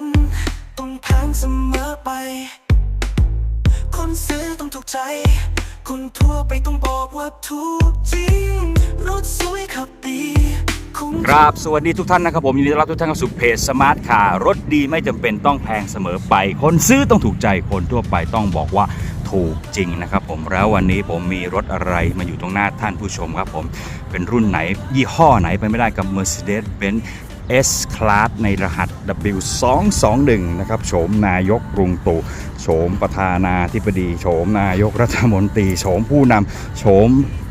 ็นต้องแพงเสมอไป คนซื้อต้องถูกใจ คนทั่วไปต้องบอกว่าถูกจริง รถสวยขับดีครับสวัสดีทุกท่านนะครับผมยินดีต้อนรับทุกท่านเข้าสู่เพจสมาร์ทคาร์รถดีไม่จำเป็นต้องแพงเสมอไป คนซื้อต้องถูกใจคนทั่วไปต้องบอกว่าถูกจริงนะครับผมแล้ววันนี้ผมมีรถอะไรมาอยู่ตรงหน้าท่านผู้ชมครับผม เป็นรุ่นไหนยี่ห้อไหนไปไม่ได้กับ Mercedes-Benz S Class ในรหัส W221 นะครับโฉมนายกกรุงตู่โฉมประธานาธิบดีโฉมนายกรัฐมนตรีโฉมผู้นำโฉม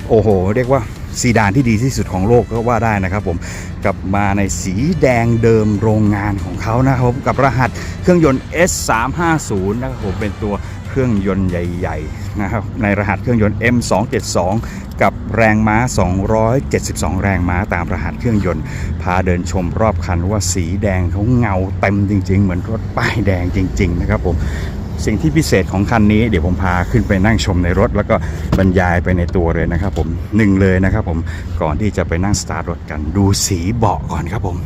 โอ้โห เรียกว่าซีดานที่ดีที่สุดของโลกก็ว่าได้นะครับผมกลับมาในสีแดงเดิมโรงงานของเขานะครับผมกับรหัสเครื่องยนต์ S350 นะครับผมเป็นตัวเครื่องยนต์ใหญ่ ๆ นะครับในรหัสเครื่องยนต์ M272 กับแรงม้า 272 แรงม้าตามรหัสเครื่องยนต์ พาเดินชมรอบคันว่าสีแดงเขาเงาเต็มจริง ๆ เหมือนรถป้ายแดงจริง ๆ นะครับผมสิ่งที่พิเศษของคันนี้เดี๋ยวผมพาขึ้นไปนั่งชมในรถ แล้วก็บรรยายไปในตัวเลยนะครับผมหนึ่งเลยนะครับผมก่อนที่จะไปนั่งสตาร์ทรถกันดูสีเบาะก่อนครับผม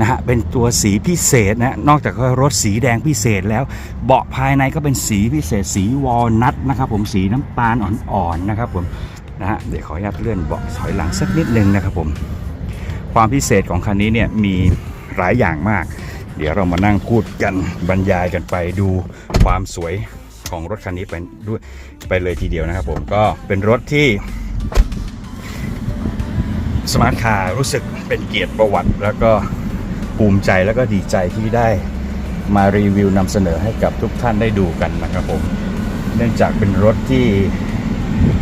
นะฮะเป็นตัวสีพิเศษนะนอกจากรถสีแดงพิเศษแล้ว เบาะภายในก็เป็นสีพิเศษสีวอลนัทนะครับผมสีน้ำตาลอ่อนๆนะครับผมนะฮะเดี๋ยวขออนุญาตเลื่อนเบาะถอยหลังสักนิดนึงนะครับผมความพิเศษของคันนี้เนี่ยมีหลายอย่างมาก เดี๋ยวเรามานั่งพูดกันบรรยายกันไปดูความสวยของรถคันนี้ไปด้วยไปเลยทีเดียวนะครับผมก็เป็นรถที่สมาร์ทคาร์รู้สึกเป็นเกียรติประวัติ แล้วก็ ภูมิใจแล้วก็ดีใจที่ได้มารีวิวนำเสนอให้กับทุกท่านได้ดูกันนะครับผมเนื่องจากเป็นรถที่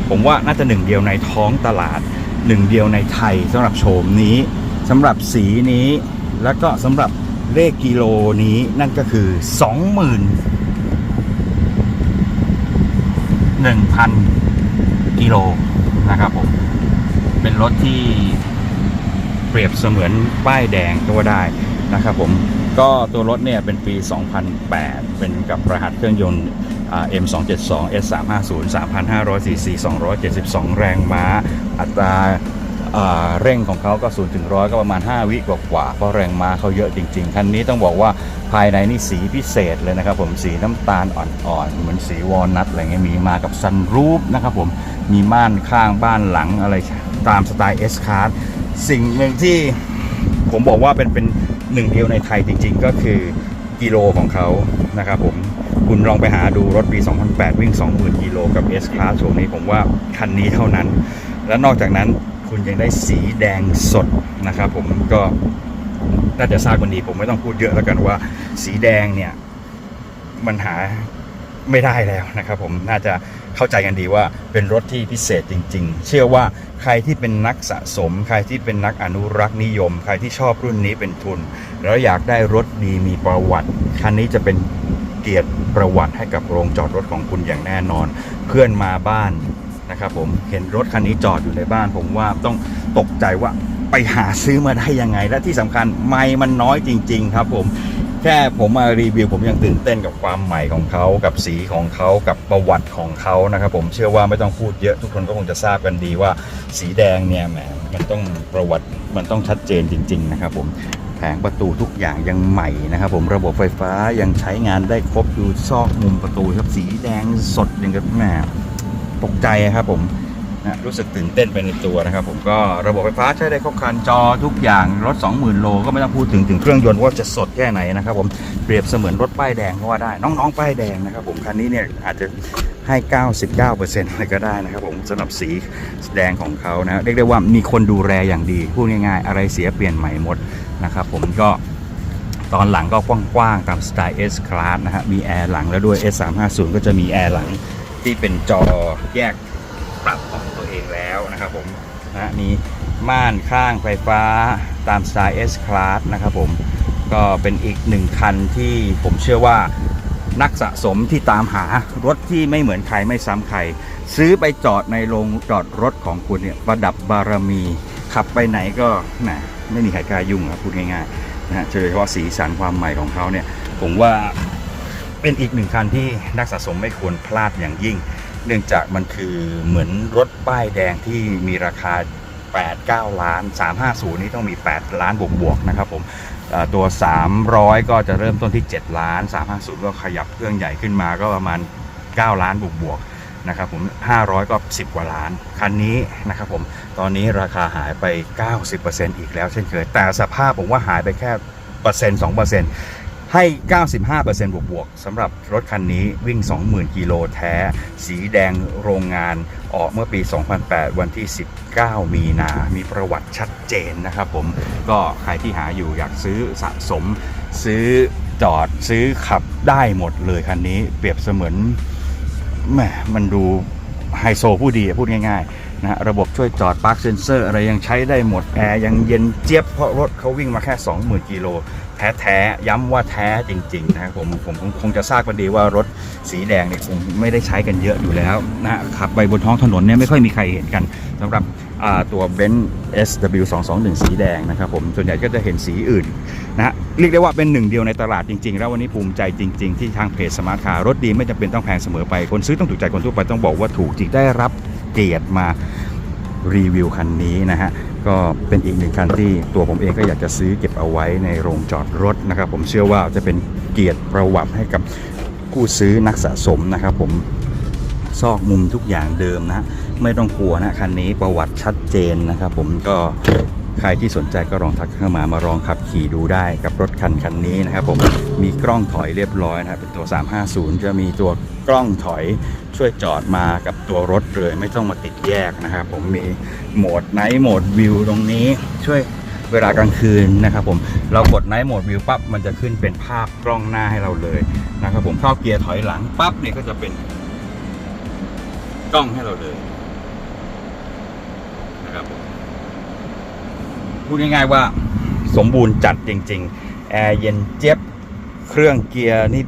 ผมว่าน่าจะหนึ่งเดียวในท้องตลาดหนึ่งเดียวในไทยสำหรับโฉมนี้สำหรับสีนี้ แล้วก็สำหรับเลขกิโลนี้นั่นก็คือ21,000 กิโลนะครับผม เป็นรถที่ เปรียบเสมือนป้ายแดงก็ว่าได้นะครับผมก็ตัวรถเนี่ยเป็นปี 2008 เป็นกับรหัสเครื่องยนต์ M272 S350 3,500 cc 272 แรงม้า อัตรา เร่งของเขาก็0ถึง100ก็ประมาณ 5 วิกว่าๆเพราะแรงม้าเขาเยอะจริง ๆ คันนี้ต้องบอกว่าภายในนี่สีพิเศษเลยนะครับผมสีน้ำตาลอ่อนๆ เหมือนสีวอลนัทอะไรเงี้ยมีมากับซันรูฟนะครับผมมีม่านข้างบ้านหลังอะไรตามสไตล์ S Class สิ่งหนึ่งที่ผมบอกว่าเป็นเป็นหนึ่งเดียวในไทยจริง ๆ ก็คือกิโลของเขานะครับผมคุณลองไปหาดูรถปี 2008 วิ่ง 20,000 กิโลกับ S Class ช่วงนี้ผมว่าคันนี้เท่านั้น และนอกจากนั้น คุณยังได้สีแดงสดนะครับผมก็น่าจะทราบกันดีผมไม่ต้องพูดเยอะแล้วกันว่า สีแดงเนี่ยมันหาไม่ได้แล้วนะครับผมน่าจะเข้าใจกันดีว่าเป็นรถที่พิเศษจริง ๆ เชื่อว่าใครที่เป็นนักสะสม ใครที่เป็นนักอนุรักษ์นิยม ใครที่ชอบรุ่นนี้เป็นทุน แล้วอยากได้รถดีมีประวัติ คันนี้จะเป็นเกียรติประวัติให้กับโรงจอดรถของคุณอย่างแน่นอน เพื่อนมาบ้าน นะครับผมเห็นรถคันนี้จอดอยู่ในบ้าน ผมว่าต้องตกใจว่าไปหาซื้อมาได้ยังไง และที่สำคัญไม่มันน้อยจริง ๆ ครับผมแค่ผมมารีวิวผมยังตื่นเต้นกับความใหม่ของเขากับสีของเขากับประวัติของเขานะครับผมเชื่อว่าไม่ต้องพูดเยอะทุกคนก็คงจะทราบกันดีว่าสีแดงเนี่ยแหมมันต้องประวัติมันต้องชัดเจนจริง ๆ นะครับผมแผงประตูทุกอย่างยังใหม่นะครับผมระบบไฟฟ้ายังใช้งานได้ครบดูซอกมุมประตูครับสีแดงสดอย่างกับแหม ตกใจครับผมนะรู้สึกตื่นเต้นไปในตัวนะครับผมก็ระบบไฟฟ้าใช้ได้ครบครันจอทุกอย่างรถ 20,000 โลก็ไม่ต้องพูดถึงถึงเครื่องยนต์ว่าจะสดแค่ไหนนะครับผมเปรียบเสมือนรถป้ายแดงก็ว่าได้ น้องๆป้ายแดงนะครับผมคันนี้เนี่ยอาจจะให้ 99%เลยก็ได้นะครับผมสำหรับสีแดงของเขานะเรียกได้ว่ามีคนดูแลอย่างดีพูดง่ายๆ อะไรเสียเปลี่ยนใหม่หมดนะครับผมก็ตอนหลังก็กว้างๆตามสไตล์ S Class นะฮะมีแอร์หลังแล้วด้วย S 3 5 0 ก็จะมีแอร์หลัง ที่เป็นจอแยกปรับของตัวเองแล้วนะครับผมนะมีม่านข้างไฟฟ้าตามสไตล์ S Class นะครับผมก็เป็นอีกหนึ่งคันที่ผมเชื่อว่านักสะสมที่ตามหารถที่ไม่เหมือนใครไม่ซ้ำใคร ซื้อไปจอดในโรงจอดรถของคุณเนี่ยประดับบารมี ขับไปไหนก็แหมไม่มีใครกล้ายุ่งครับพูดง่ายๆนะฮะโดยเฉพาะสีสันความใหม่ของเขาเนี่ยผมว่า เป็นอีกหนึ่งคันที่นักสะสมไม่ควรพลาดอย่างยิ่ง เนื่องจากมันคือเหมือนรถป้ายแดงที่มีราคา 8 9 ล้าน 350 นี่ต้องมี 8 ล้านบวกๆนะครับผมตัว 300 ก็จะเริ่มต้นที่ 7 ล้าน 350 ก็ขยับเครื่องใหญ่ขึ้นมาก็ประมาณ 9 ล้านบวกๆนะครับผม 500 ก็ 10 กว่าล้าน คันนี้นะครับผม ตอนนี้ราคาหายไป 90%อีกแล้วเช่นเคย แต่สภาพผมว่าหายไปแค่เปอร์เซ็นต์2% ให้ 95%บวกบวกๆสำหรับรถคันนี้วิ่ง 20,000 กิโลแท้ สีแดงโรงงานออกเมื่อปี 2008 วันที่ 19 มีนา มีประวัติชัดเจนนะครับผม ก็ใครที่หาอยู่อยากซื้อสะสม ซื้อจอดซื้อขับได้หมดเลยคันนี้ เปรียบเสมือนแหมมันดูไฮโซผู้ดีพูดง่ายๆนะฮะระบบช่วยจอดปาร์คเซนเซอร์อะไรยังใช้ได้หมด แอร์ยังเย็นเจี๊ยบเพราะรถเขาวิ่งมาแค่ 20,000 กิโล แท้ๆย้ำว่าแท้จริงๆนะครับผมผมคงจะทราบกันดีว่ารถสีแดงเนี่ยคงไม่ได้ใช้กันเยอะอยู่แล้วนะขับไปบนท้องถนนเนี่ยไม่ค่อยมีใครเห็นกันสำหรับอ่าตัว b e n z SW 2 2 1 สีแดงนะครับผมส่วนใหญ่ก็จะเห็นสีอื่นนะฮะเรียกได้ว่าเป็นหนึ่งเดียวในตลาดจริง ๆ แล้ววันนี้ภูมิใจจริง ๆ ที่ทางเพจสมาร์ทคาร์รถดีไม่จำเป็นต้องแพงเสมอไปคนซื้อต้องถูกใจคนทั่วไปต้องบอกว่าถูกจริงได้รับเกียรติมารีวิวคันนี้นะฮะ ก็เป็นอีกหนึ่งคันที่ตัวผมเองก็อยากจะซื้อเก็บเอาไว้ในโรงจอดรถนะครับ ผมเชื่อว่าจะเป็นเกียรติประวัติให้กับผู้ซื้อนักสะสมนะครับผมซอกมุมทุกอย่างเดิมนะฮะไม่ต้องกลัวนะคันนี้ประวัติชัดเจนนะครับ ผมก็ใครที่สนใจก็ลองทักเข้ามามาลองขับขี่ดูได้กับรถคันคันนี้นะครับ ผมมีกล้องถอยเรียบร้อยนะครับเป็นตัว 350 จะมีตัว กล้องถอยช่วยจอดมากับตัวรถเลย ไม่ต้องมาติดแยกนะครับผมมีโหมดไนท์โหมดวิวตรงนี้ช่วยเวลากลางคืนนะครับผมเรากดไนท์โหมดวิวปั๊บมันจะขึ้นเป็นภาพกล้องหน้าให้เราเลยนะครับผมเข้าเกียร์ถอยหลังปั๊บเนี่ยก็จะเป็นกล้องให้เราเลยนะครับพูดง่ายๆว่าสมบูรณ์จัดจริง ๆ แอร์เย็นเจี๊ยบเครื่องเกียร์นี่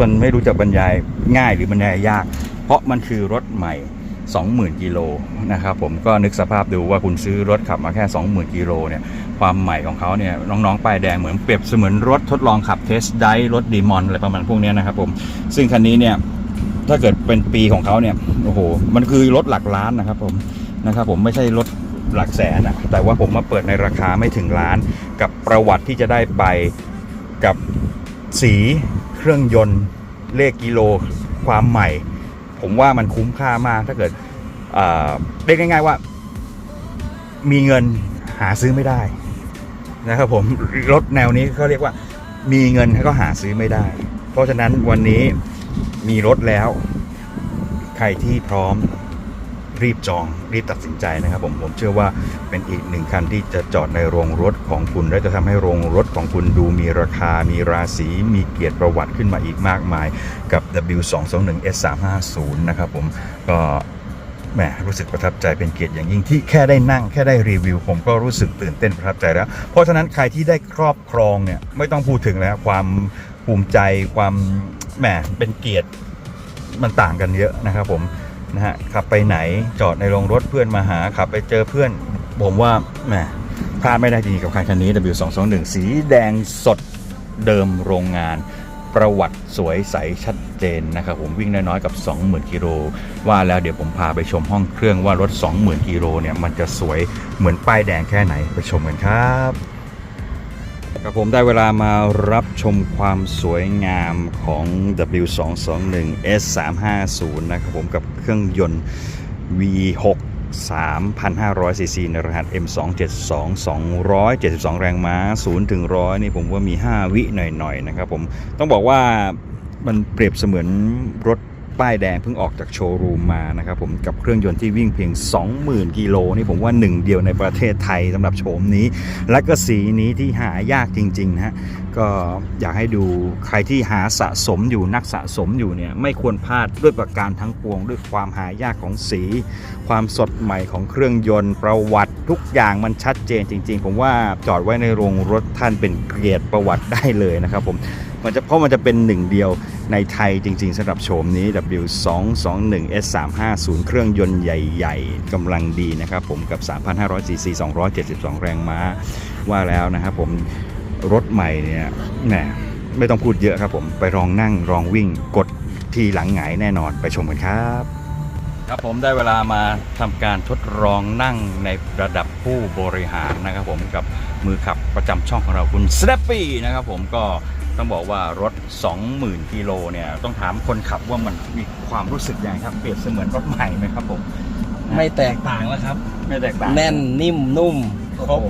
มันไม่รู้จะบรรยายง่ายหรือบรรยายยาก เพราะมันคือรถใหม่ 20,000 กิโลนะครับผมก็นึกสภาพดูว่าคุณซื้อรถขับมาแค่ 20,000 กิโลเนี่ยความใหม่ของเขาเนี่ยน้องๆป้ายแดงเหมือนเปรียบเสมือนรถทดลองขับเทสไดรถดีมอนอะไรประมาณพวกนี้นะครับผมซึ่งคันนี้เนี่ยถ้าเกิดเป็นปีของเขาเนี่ยโอ้โหมันคือรถหลักล้านนะครับผมนะครับผมไม่ใช่รถหลักแสนอะแต่ว่าผมมาเปิดในราคาไม่ถึงล้าน กับประวัติที่จะได้ไปกับสี เครื่องยนต์เลขกิโลความใหม่ ผมว่ามันคุ้มค่ามากถ้าเกิดอ่าเรียกง่าย ๆว่า มีเงินหาซื้อไม่ได้นะครับผมรถแนวนี้เขาเรียกว่า มีเงินก็หาซื้อไม่ได้ เพราะฉะนั้นวันนี้มีรถแล้ว ใครที่พร้อม รีบจองรีบตัดสินใจนะครับผมผมเชื่อว่าเป็นอีกหนึ่งคันที่จะจอดในโรงรถของคุณ และจะทำให้โรงรถของคุณดูมีราคา มีราศีมีเกียรติประวัติขึ้นมาอีกมากมายกับ W221 S350 นะครับผมก็แหมรู้สึกประทับใจเป็นเกียรติอย่างยิ่งที่แค่ได้นั่งแค่ได้รีวิว ผมก็รู้สึกตื่นเต้นประทับใจแล้ว เพราะฉะนั้นใครที่ได้ครอบครองเนี่ยไม่ต้องพูดถึงแล้วความภูมิใจความแหมเป็นเกียรติมันต่างกันเยอะนะครับผม นะฮะขับไปไหนจอดในโรงรถเพื่อนมาหาขับไปเจอเพื่อน ผมว่าแหมพลาดไม่ได้จริงกับคันคันนี้ W221 สีแดงสดเดิมโรงงานประวัติสวยใสชัดเจนนะครับผมวิ่งน้อยๆกับ 20,000กิโลว่าแล้วเดี๋ยวผมพาไปชมห้องเครื่องว่ารถ 20,000กิโลเนี่ยมันจะสวยเหมือนป้ายแดงแค่ไหนไปชมกันครับ ครับผมได้เวลามารับชมความสวยงามของ W221 S350 นะครับผมกับเครื่องยนต์ V6 3,500 ซีซีในรหัส M272 272 แรงม้า 0 ถึง 100 นี่ผมว่ามี 5 วิหน่อยๆ นะครับผม ต้องบอกว่ามันเปรียบเสมือนรถ ป้ายแดงเพิ่งออกจากโชว์รูมมานะครับผมกับเครื่องยนต์ที่วิ่งเพียง 20,000 กิโลนี่ผมว่าหนึ่งเดียวในประเทศไทยสำหรับโฉมนี้ และก็สีนี้ที่หายากจริงๆนะฮะก็อยากให้ดูใครที่หาสะสมอยู่นักสะสมอยู่เนี่ยไม่ควรพลาดด้วยประการทั้งปวง ด้วยความหายากของสี ความสดใหม่ของเครื่องยนต์ประวัติทุกอย่างมันชัดเจนจริง ๆ ผมว่าจอดไว้ในโรงรถท่านเป็นเกียรติประวัติได้เลยนะครับผมมันจะเพราะมันจะเป็นหนึ่งเดียว ในไทยจริงๆสำหรับโฉมนี้ W221 S350 เครื่องยนต์ใหญ่ๆกำลังดีนะครับผมกับ 3,500 cc 272 แรงม้า ว่าแล้วนะครับผมรถใหม่เนี่ยแหมไม่ต้องพูดเยอะครับผมไปลองนั่งลองวิ่งกดทีหลังหงายแน่นอนไปชมกันครับ ครับผมได้เวลามาทำการทดลองนั่งในระดับผู้บริหารนะครับผมกับมือขับประจำช่องของเราคุณส n นปปี้นะครับผมก็ ต้องบอกว่ารถ 20,000กิโลเนี่ยต้องถามคนขับว่ามันมีความรู้สึกยังไงครับเปรียบเสมือนรถใหม่ไหมครับผมไม่แตกต่างแล้วครับ ไม่แตกต่างแน่นนิ่มนุ่มครโอ้บโห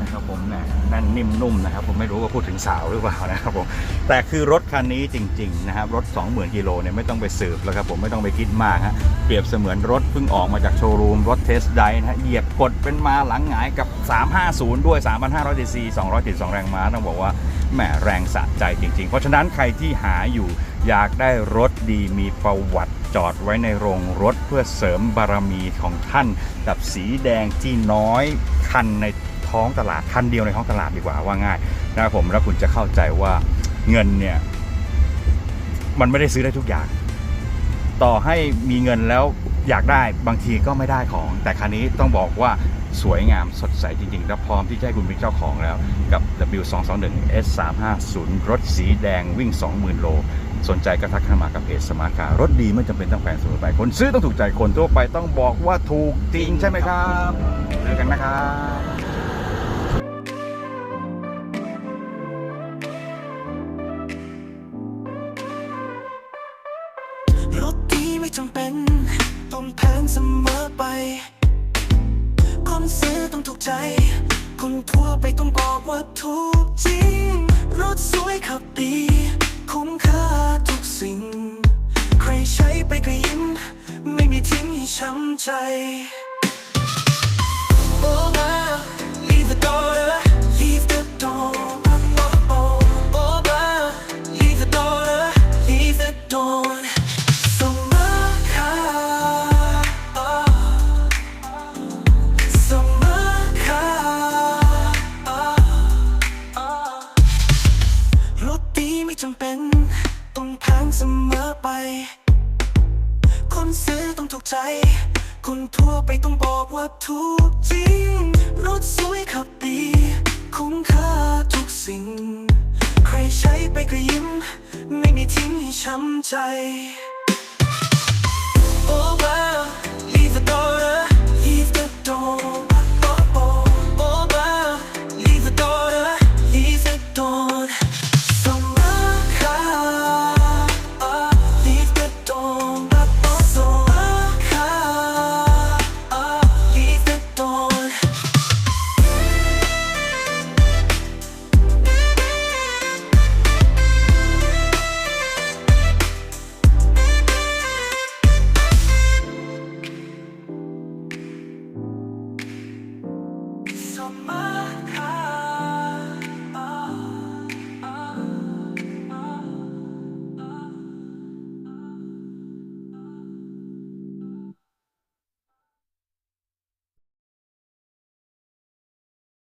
นะครับผมแหมแน่นนิ่มนุ่มนะครับผมไม่รู้ว่าพูดถึงสาวหรือเปล่านะครับผมแต่คือรถคันนี้จริงๆนะครับรถ 20,000กิโลเนี่ยไม่ต้องไปสืบแล้วครับผมไม่ต้องไปคิดมากฮะเปรียบเสมือนรถเพิ่งออกมาจากโชว์รูมรถเทสไดนะฮะเหยียบกดเป็นมาหลังหงายกับ 350 ด้วย 3,500 cc 272 แรงม้าต้องบอกว่า แหมแรงสะใจจริง ๆ เพราะฉะนั้นใครที่หาอยู่อยากได้รถดีมีประวัติจอดไว้ในโรงรถเพื่อเสริมบารมีของท่าน กับสีแดงที่น้อยคันในท้องตลาดคันเดียวในท้องตลาดดีกว่าว่าง่ายนะครับผมแล้วคุณจะเข้าใจว่าเงินเนี่ย มันไม่ได้ซื้อได้ทุกอย่าง ต่อให้มีเงินแล้วอยากได้บางทีก็ไม่ได้ของ แต่คันนี้ต้องบอกว่า สวยงามสดใสจริงๆ และพร้อมที่จะให้คุณเป็นเจ้าของแล้ว กับ W221 S350 รถสีแดงวิ่ง 20,000 โล สนใจก็ทักเข้ามากับเพจสมาร์คาร์รถดีไม่จำเป็นต้องแพงเสมอไป คนซื้อต้องถูกใจคนทั่วไปต้องบอกว่าถูกจริงใช่ไหมครับเจอกันนะครับ ทั่วไปต้องบอกว่าถูกจริง รถสวยขับดี คุ้มค่าทุกสิ่ง ใครใช้ไปก็ยิ้ม ไม่มีทิ้งให้ช้ำใจ Oh, wow, leave the door,